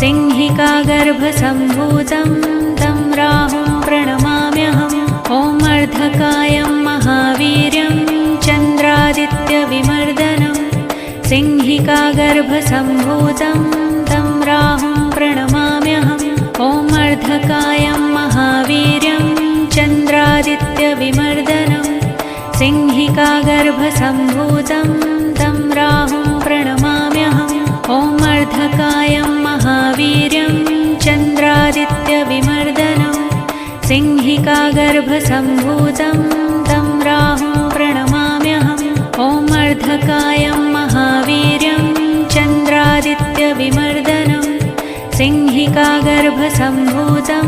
सिंहिका गर्भसम्भूतं तं राहुं प्रणमाम्यहम् ॐ अर्धकायं महावीर्यं चन्द्रादित्यविमर्दनं सिंहिका गर्भसम्भूतं तं राहुं प्रणमाम्यहम् ॐ अर्धकायं महावीर्यं चन्द्रादित्यविमर्दनं सिंहिका गर्भसम्भूतं तं राहुं प्रणमाम्यहम् ॐ अर्धकायं सिंहिकागर्भसम्भूतं तं राहुं प्रणमाम्यहम् ॐ अर्धकायं महावीर्यं चन्द्रादित्यविमर्दनं सिंहिकागर्भसम्भूतं